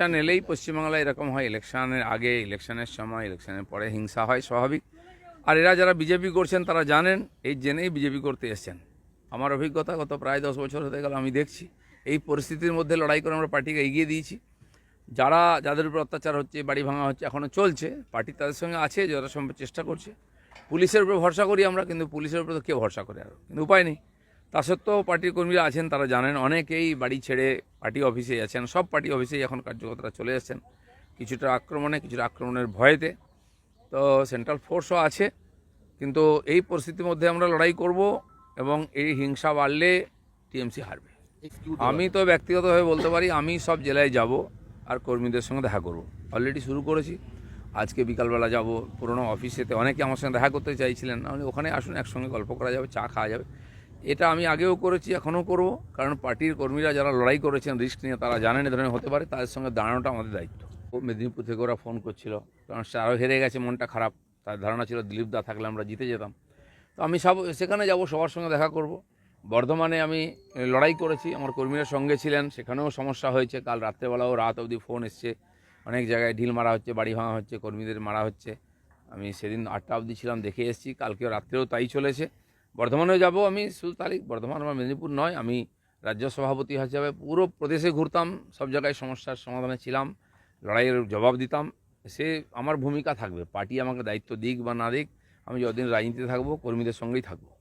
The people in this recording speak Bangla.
ইলেকশন এলেই পশ্চিমবাংলায় এরকম হয়। ইলেকশনের আগে, ইলেকশনের সময়, ইলেকশনের পরে হিংসা হয় স্বাভাবিক। আর এরা যারা বিজেপি করছেন, তারা জানেন, এই জেনেই বিজেপি করতে এসছেন। আমার অভিজ্ঞতা গত প্রায় দশ বছর হতে গেল, আমি দেখছি। এই পরিস্থিতির মধ্যে লড়াই করে আমরা পার্টিকে এগিয়ে দিয়েছি। যারা, যাদের উপর অত্যাচার হচ্ছে, বাড়ি ভাঙা হচ্ছে এখনও চলছে, পার্টি তাদের সঙ্গে আছে, যথাসম্ভব চেষ্টা করছে। পুলিশের উপর ভরসা করি আমরা, কিন্তু পুলিশের উপর তো কেউ ভরসা করে আর কিন্তু উপায় নেই। তা সত্ত্বেও পার্টির কর্মীরা আছেন, তারা জানেন, অনেকেই বাড়ি ছেড়ে পার্টি অফিসে আছেন। সব পার্টি অফিসেই এখন কার্যকর্তারা চলে এসেছেন। কিছুটা আক্রমণে, কিছুটা আক্রমণের ভয়েতে। তো সেন্ট্রাল ফোর্সও আছে, কিন্তু এই পরিস্থিতির মধ্যে আমরা লড়াই করব এবং এই হিংসা বাড়লে টিএমসি হারবে। আমি তো ব্যক্তিগতভাবে বলতে পারি, আমি সব জেলায় যাব আর কর্মীদের সঙ্গে দেখা করব। অলরেডি শুরু করেছি। আজকে বিকালবেলা যাব, পুরনো অফিসেতে অনেকে আমার সঙ্গে দেখা করতে চাইছিলেন। ওখানে আসুন, একসঙ্গে গল্প করা যাবে, চা খাওয়া যাবে। এটা আমি আগেও করেছি, এখনও করব। কারণ পার্টির কর্মীরা যারা লড়াই করেছেন, রিস্ক নিয়ে তারা জানেন, এ ধরনের হতে পারে। তাদের সঙ্গে দাঁড়ানোটা আমাদের দায়িত্ব। মেদিনীপুর থেকে ওরা ফোন করছিল। কারণ আরও হেরে গেছে, মনটা খারাপ। তার ধারণা ছিল দিলীপ দা থাকলে আমরা জিতে যেতাম। তো আমি সব, সেখানে যাব, সবার সঙ্গে দেখা করব। বর্ধমানে আমি লড়াই করেছি, আমার কর্মীরা সঙ্গে ছিলেন, সেখানেও সমস্যা হয়েছে। কাল রাত্রেবেলাও রাত অবধি ফোন এসছে। অনেক জায়গায় ঢিল মারা হচ্ছে, বাড়ি ভাঙা হচ্ছে, কর্মীদের মারা হচ্ছে। আমি সেদিন আটটা অবধি ছিলাম, দেখে এসেছি। কালকেও রাত্রেও তাই চলেছে। বর্ধমানেও যাব আমি শুধু তারিখ বর্ধমান বা মেদিনীপুর নয়, আমি রাজ্য সভাপতি হিসাবে পুরো প্রদেশে ঘুরতাম, সব জায়গায় সমস্যার সমাধানে ছিলাম, লড়াইয়ের জবাব দিতাম। সে আমার ভূমিকা থাকবে, পার্টি আমাকে দায়িত্ব দিক বা না দিক, আমি যতদিন রাজনীতিতে থাকব, কর্মীদের সঙ্গেই থাকব।